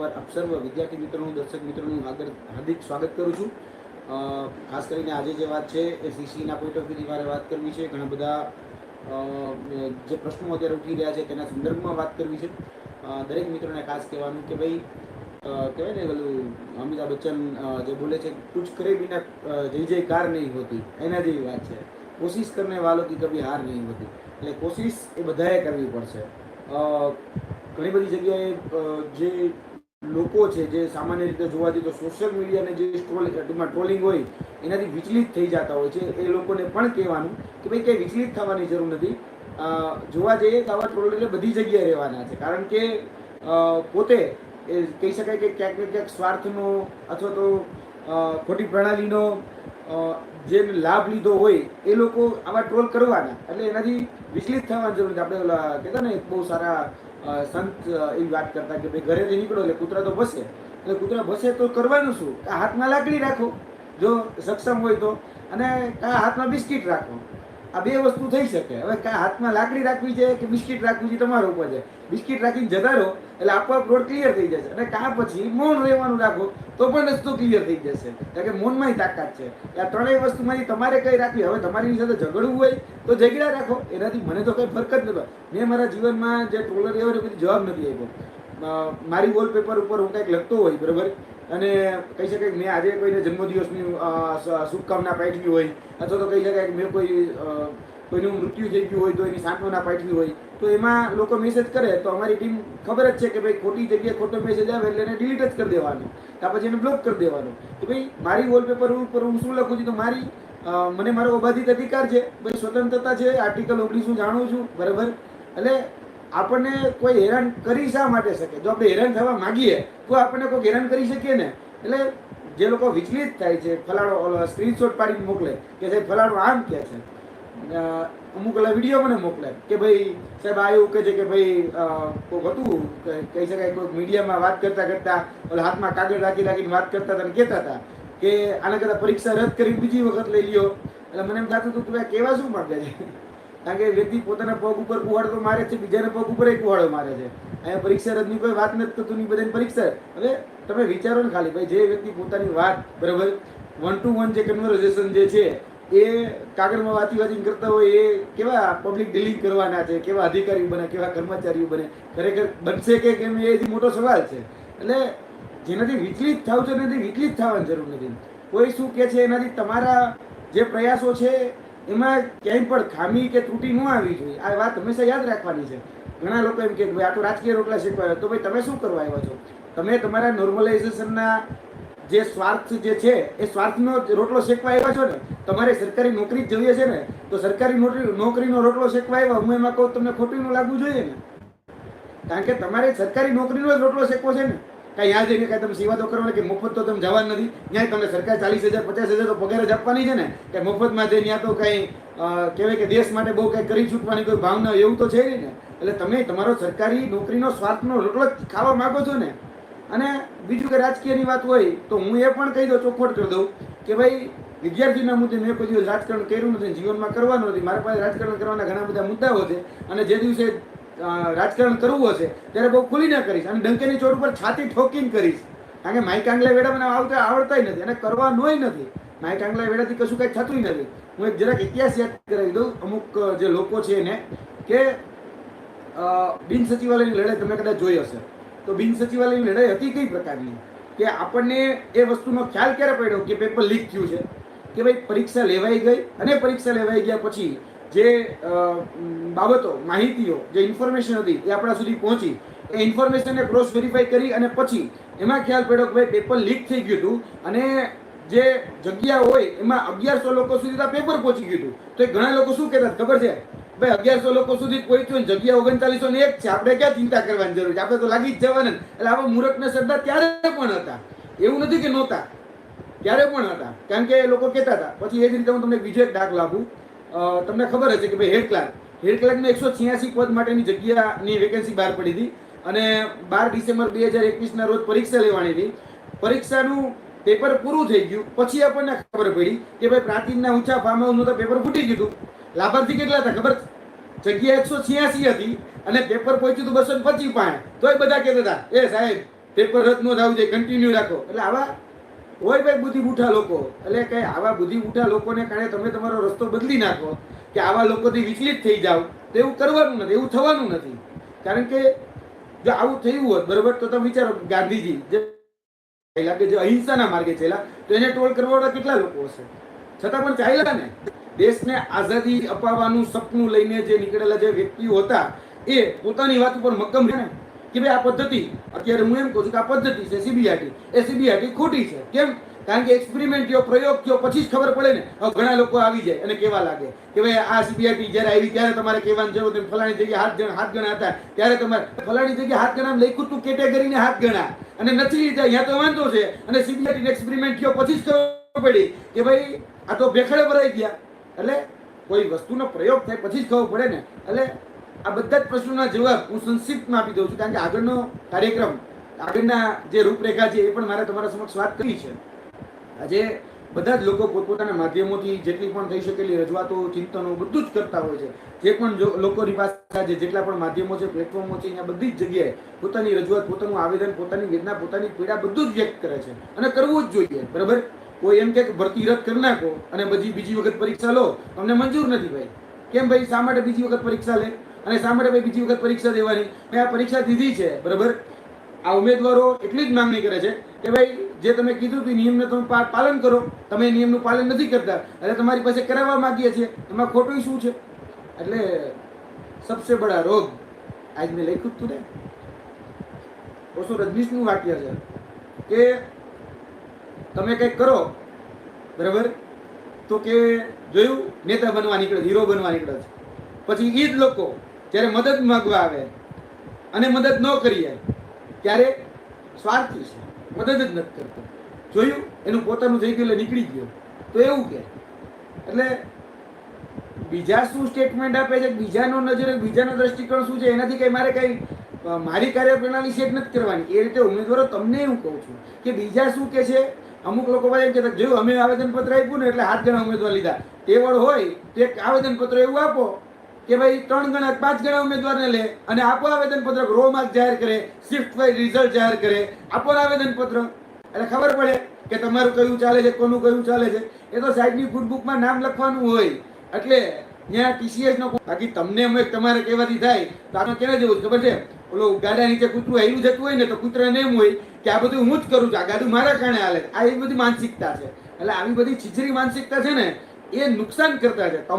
ઉપર આપ સર્વ વિદ્યાર્થી મિત્રોનું, દર્શક મિત્રોનું હાર્દિક સ્વાગત કરું છું. ખાસ કરીને આજે જે વાત છે એ સીસીના પોઈન્ટ ઓફ વ્યૂથી મારે વાત કરવી છે. ઘણા બધા જે પ્રશ્નો અત્યારે ઉઠી રહ્યા છે તેના સંદર્ભમાં વાત કરવી છે. દરેક મિત્રોને ખાસ કહેવાનું કે ભાઈ કહેવાય ને પેલું અમિતાભ બચ્ચન જે બોલે છે કુછ કરે બિના જય જય કાર નહીં હોતી. એના જેવી વાત છે. કોશિશ કરને વાલો કી કભી હાર નહીં હોતી. એટલે કોશિશ એ બધાએ કરવી પડશે. ઘણી બધી જગ્યાએ જે લોકો છે જે સામાન્ય રીતે જોવા જઈએ તો સોશિયલ મીડિયાને જે ટ્રોલ ટૂંકમાં ટ્રોલિંગ હોય, એનાથી વિચલિત થઈ જતા હોય છે. એ લોકોને પણ કહેવાનું કે ભાઈ ક્યાંય વિચલિત થવાની જરૂર નથી. જોવા જઈએ તો આવા ટ્રોલ એટલે બધી જગ્યાએ રહેવાના છે. કારણ કે પોતે એ કહી શકાય કે ક્યાંક ને ક્યાંક સ્વાર્થનો અથવા તો ખોટી પ્રણાલીનો જે લાભ લીધો હોય, એ લોકો આવા ટ્રોલ કરવાના. એટલે એનાથી વિચલિત થવાની જરૂર નથી. આપણે કહેતા ને, બહુ સારા સંત એવી વાત કરતા કે ભાઈ ઘરેથી નીકળો, એટલે કૂતરા તો ભસે એટલે કૂતરા ભસે તો કરવાનું શું? હાથમાં લાકડી રાખો. જો સક્ષમ હોય તો. અને હાથમાં બિસ્કિટ રાખો. આ બે વસ્તુ થઈ શકે. હવે હાથમાં લાકડી રાખવી છે કે બિસ્કિટ રાખવી છે તમારા ઉપર છે. બિસ્કિટ રાખીને જતા રહો, એટલે આપોઆપ રોડ ક્લિયર થઈ જશે. અને કા પછી મૌન રહેવાનું રાખો, તો પણ રસ્તો ક્લિયર થઈ જશે. કારણ કે મૌનમાંય તાકાત છે. આ ત્રણેય વસ્તુમાંથી તમારે કઈ રાખવી, હવે તમારી સાથે ઝઘડવું હોય, તો ઝઘડા રાખો. એનાથી મને તો કઈ ફરક જ નથી મેં મારા જીવનમાં જે ટ્રોલર એવો બધી જવાબ નથી આપ્યો. મારી વોલપેપર ઉપર હું કંઈક લખતો હોય, બરાબર? અને કહી શકાય મેં આજે કોઈને જન્મદિવસની શુભકામના પાઠવી હોય, અથવા તો કહી શકાય કે મેં કોઈ કોઈનું મૃત્યુ થઈ ગયું હોય તો એની સાંત્વના પાઠવી હોય, તો એમાં લોકો મેસેજ કરે, તો અમારી ટીમ ખબર જ છે કે ભાઈ ખોટી જગ્યાએ ખોટો મેસેજ આવે એટલે એને ડિલીટ જ કરી દેવાનો. ત્યાં પછી એને બ્લોક કરી દેવાનો. કે ભાઈ, મારી વોલપેપર ઉપર હું શું લખું છું તો મારી મને મારો અબાધિત અધિકાર છે ભાઈ સ્વતંત્રતા છે આર્ટિકલ ઓગણીસ હું જાણું છું, બરાબર? એટલે આપણને કોઈ હેરાન કરી શા માટે શકે? જો આપણે હેરાન થવા માંગીએ, તો આપણને કોઈ હેરાન કરી શકીએ ને? એટલે જે લોકો વિચલિત થાય છે, ફલાણો સ્ક્રીનશોટ પાડીને મોકલે, કે સાહેબ, ફલાણો આમ કહે છે. અમુક ઓલા વીડિયો મને મોકલે, કે ભાઈ, સાહેબ, આ એવું કહે છે કે ભાઈ કોઈક હતું કહી શકાય, કોઈક મીડિયામાં વાત કરતા કરતા, ઓલા હાથમાં કાગળ રાખી રાખીને વાત કરતા હતા કહેતા હતા, કે આના કરતાં પરીક્ષા રદ કરી બીજી વખત લઈ લ્યો. એટલે મને એમ થતું હતું કે ભાઈ કેવા શું માગે છે? કારણ કે વ્યક્તિ પોતાના પગ ઉપર કુહાડો મારે છે, બીજાના પગ ઉપર કુહાડો મારે છે. અહીંયા પરીક્ષા રદની કોઈ વાત નથી થતું નહીં બધાની પરીક્ષા. હવે તમે વિચારો ને ખાલી, ભાઈ, જે વ્યક્તિ પોતાની વાત, બરાબર વન ટુ વન જે કન્વર્ઝેશન જે છે, એ કાગળમાં વાંચી વાતી કરતા હોય, એ કેવા પબ્લિક ડીલિંગ કરવાના છે, કેવા અધિકારીઓ બને, કેવા કર્મચારીઓ બને, ખરેખર બનશે કે કેમ એ મોટો સવાલ છે. એટલે જેનાથી વિચલિત થાવ છો એનાથી વિચલિત થવાની જરૂર નથી. કોઈ શું કે છે, એનાથી તમારા જે પ્રયાસો છે એમાં ક્યાંય પણ ખામી કે ત્રુટી ન આવી જોઈએ. આ વાત હંમેશા યાદ રાખવાની છે. ઘણા લોકો એમ કે ભાઈ આ તો રાજકીય રોટલા શીખવાયો તો ભાઈ તમે શું કરવા આવ્યા છો? તમે તમારા નોર્મલાઇઝેશનના જે સ્વાર્થ જે છે, એ સ્વાર્થનો રોટલો શેકવા આવ્યા છો ને? તમારે સરકારી નોકરી જ જોઈએ છે ને? તો સરકારી નોકરી નોકરીનો રોટલો શેકવા આવ્યા? હું એમાં કહું, તમને ખોટું ન લાગવું જોઈએ ને? કારણ કે તમારે સરકારી નોકરીનો જ રોટલો શેકવો છે ને? કાંઈ યાદ જઈને કાંઈ તમે સેવા તો કરવાના કે મફત તો તમે જવાનું નથી? ત્યાં તમને સરકાર ચાલીસ હજાર, પચાસ હજાર તો પગાર જ આપવાની છે ને? કે મફતમાં જઈને ત્યાં તો કંઈ કહેવાય કે દેશ માટે બહુ કાંઈ કરી છૂટવાની કોઈ ભાવના એવું તો છે નહીં ને? એટલે તમે તમારો સરકારી નોકરીનો સ્વાર્થનો રોટલો ખાવા માગો છો ને? અને બીજું કે રાજકીયની વાત હોય તો હું એ પણ કહી દઉં, ચોખવટ કરી દઉં કે ભાઈ, વિદ્યાર્થીના મુદ્દે મેં કોઈ દિવસ રાજકારણ કર્યું નથી જીવનમાં કરવાનું નથી. મારા પાસે રાજકારણ કરવાના ઘણા બધા મુદ્દાઓ છે અને જે દિવસે રાજકારણ કરવું હશે, ત્યારે બહુ ખુલીને કરીશ અને ડંકેની ચોર ઉપર છાતી ઠોકીને કરીશ. કારણ કે માઇક આંગલા વેડા મને આવતા આવડતાય નથી અને કરવાનોય નથી. માઇક આંગલા વેડાથી કશું કાંઈ થતું નથી. હું એક જરાક ઇતિહાસ યાદ કરાવી દઉં. અમુક જે લોકો છે એને કે બિન સચિવાલયની લડાઈ તમે કદાચ જોઈ હશે. તો બિન સચિવાલયની લડાઈ હતી કઈ પ્રકારની? કે આપણને એ વસ્તુનો ખ્યાલ ક્યારે પડ્યો? કે પેપર લીક થયું છે? કે ભાઈ પરીક્ષા લેવાઈ ગઈ અને પરીક્ષા લેવાઈ ગયા પછી જે બાબતો, માહિતીઓ, જે ઇન્ફોર્મેશન હતી એ આપણા સુધી પહોંચી. એ ઇન્ફોર્મેશનને ક્રોસ વેરીફાઈ કરી અને પછી એમાં ખ્યાલ પડ્યો કે ભાઈ પેપર લીક થઈ ગયું હતું અને જે જગ્યા હોય એમાં અગિયારસો લોકો સુધી પેપર પહોંચી ગયું હતું. તો એ ઘણા લોકો શું કહેતા ખબર છે? ભાઈ, અગિયારસો લોકો સુધી પહોંચ્યું જગ્યા ઓગણચાલીસો ને એક છે. આપણે ક્યાં ચિંતા કરવાની જરૂર છે? આપણે તો લાગી જ જવાના એટલે આવા મૂર્ખના શ્રદ્ધા ત્યારે પણ હતા. એવું નથી કે નહોતા. ત્યારે પણ હતા. કારણ કે એ લોકો કહેતા હતા. પછી એ જ રીતે હું તમને બીજો એક દાખલો આપું. તમને ખબર હશે કે ભાઈ હેડ ક્લાર્ક. હેડ ક્લાર્કને એકસો છ્યાસી પદ માટેની જગ્યાની વેકેન્સી બહાર પડી હતી અને બાર ડિસેમ્બર બે હજાર એકવીસના રોજ પરીક્ષા લેવાની હતી. પરીક્ષાનું પેપર પૂરું થઈ ગયું. પછી આપણને ખબર પડી કે ભાઈ પ્રાચીનના ઊંચા ફાર્મ તો પેપર ફૂટી ગયું. લાભાર્થી કેટલા હતા ખબર? જગ્યા એકસો છ્યાસી હતી અને પેપર પહોંચ્યું હતું બસો પચીસ પાણી. તોય બધા કહેતા હતા, એ સાહેબ પેપર રદ ન થવું જોઈએ કન્ટિન્યુ રાખો. એટલે આવા હોય ભાઈ બુદ્ધિ બુઠા લોકો. એટલે કે આવા બુદ્ધિ બુઠા લોકોને કારણે તમે તમારો રસ્તો બદલી નાખો કે આવા લોકોથી વિચલિત થઈ જાઓ. તો એવું કરવાનું નથી, એવું થવાનું નથી. કારણ કે જો આવું થયું હોત, બરોબર, તો તમે વિચારો ગાંધીજી, જે કે જે અહિંસાના માર્ગે છેલા તો એને ટોલ કરવાવાળા કેટલા લોકો હશે? છતાં પણ ચાલ્યા ને. દેશને આઝાદી અપાવવાનું સપનું લઈને જે નીકળેલા જે વ્યક્તિઓ હતા, એ પોતાની વાત ઉપર મક્કમ ને. કે ભાઈ આ પદ્ધતિ, અત્યારે હું એમ કહું છું કે આ પદ્ધતિ છે સીબીઆરટી એ સીબીઆરટી ખોટી છે. કેમ? કારણ કે એક્સપેરિમેન્ટ થયો, પ્રયોગ થયો, પછી જ ખબર પડે ને. ઘણા લોકો આવી જાય અને કેવા લાગે કે ભાઈ આ સીબીઆરટી જ્યારે આવી ત્યારે તમારે કહેવાનું જરૂર હતું ફલાણી જગ્યાએ હાથ ગણ, હાથ ગણા હતા. ત્યારે તમારે ફલાણી જગ્યાએ હાથ ગણા લખ્યું તું કેટેગરીને હાથ ગણા. અને નથી લીધા, અહીંયા તો વાંધો છે. અને સીબીઆઈટી એક્સપેરિમેન્ટ થયો, પછી જ ખબર પડી કે ભાઈ આ તો ભેખડે ભરાઈ ગયા. એટલે કોઈ વસ્તુનો પ્રયોગ થાય, પછી જ ખબર પડે ને. એટલે આ બધા જ પ્રશ્નોના જવાબ હું સંક્ષિપ્તમાં આપી દઉં છું, કારણ કે આગળનો કાર્યક્રમ, આગળના જે રૂપરેખા છે એ પણ મારે તમારા સમક્ષ વાત કરી છે. આજે બધા જ લોકો પોતપોતાના માધ્યમોથી જેટલી પણ થઈ શકેલી રજૂઆતો, ચિંતનો, બધું જ કરતા હોય છે. જે પણ જો લોકોની પાસે આજે જેટલા પણ માધ્યમો છે પ્લેટફોર્મો છે, અહીંયા બધી જ જગ્યાએ પોતાની રજૂઆત, પોતાનું આવેદન, પોતાની વેદના, પોતાની પીડા બધું જ વ્યક્ત કરે છે. અને કરવું જ જોઈએ, બરાબર? કોઈ એમ કે ભરતી રદ કરી નાખો અને પછી બીજી વખત પરીક્ષા લો, અમને મંજૂર નથી ભાઈ. કેમ ભાઈ? શા માટે બીજી વખત પરીક્ષા લે? અને શા માટે બીજી વખત પરીક્ષા દેવાની? મેં આ પરીક્ષા દીધી છે, બરાબર? આ ઉમેદવારો એટલી જ માંગણી કરે છે કે ભાઈ, જે તમે કીધું કે નિયમને તમે પાલન કરો. તમે નિયમનું પાલન નથી કરતા. એટલે તમારી પાસે કરાવવા માંગીએ છીએ. એમાં ખોટું શું છે? એટલે સબસે બડા રોગ. આજ મેં લખ્યું તું ને. ઓછું રજનીશનું વાક્ય છે કે તમે કંઈક કરો, બરાબર? તો કે જોયું, નેતા બનવા નીકળે, હીરો બનવા નીકળે છે. પછી એ જ લોકો જ્યારે મદદ માગવા આવે અને મદદ ન કરીએ ત્યારે સ્વાર્થી છે. મદદ જ નથી કરતો. જોયું? એનું પોતાનું થઈ ગયું એટલે નીકળી ગયો. તો એવું કે, એટલે બીજા શું સ્ટેટમેન્ટ આપે છે? બીજાનો નજરે, બીજાનો દ્રષ્ટિકોણ શું છે? એનાથી કંઈ મારે કંઈ મારી કાર્યપ્રણાલી સેટ નથી કરવાની. એ રીતે ઉમેદવારો તમને હું કહું છું કે બીજા શું કે છે? અમુક લોકો પાસે એમ કહેતા જોયું અમે આવેદનપત્ર આપ્યું ને, એટલે હાથ ગણા ઉમેદવાર લીધા. તેવડ હોય, તો એક આવેદનપત્ર એવું આપો કે ભાઈ ત્રણ ગણા પાંચ ગણા ઉમેદવારને લે અને આપો આવેદનપત્ર રો માર્ક જાહેર કરે શિફ્ટ વાઇઝ રિઝલ્ટ જાહેર કરે. આપો આવેદન પત્ર એટલે ખબર પડે કે તમારું કયું ચાલે છે, કોનું કયું ચાલે છે. એ તો સાહેબની ફૂડબુકમાં નામ લખવાનું હોય. એટલે ત્યાં ટીસીએસ નો બાકી તમને અમે તમારે કહેવાથી થાય, તો આપણે કેવા જેવું ખબર છે? ઓલો ગાડા નીચે કૂતરું હાલ્યું જતું હોય ને, તો કૂતરાને એમ હોય કે આ બધું હું જ કરું છું, આ ગાડું મારા કારણે હાલે આ એવી બધી માનસિકતા છે. એટલે આવી બધી છીછરી માનસિકતા છે ને, એ નુકસાન કરતા છે. તમને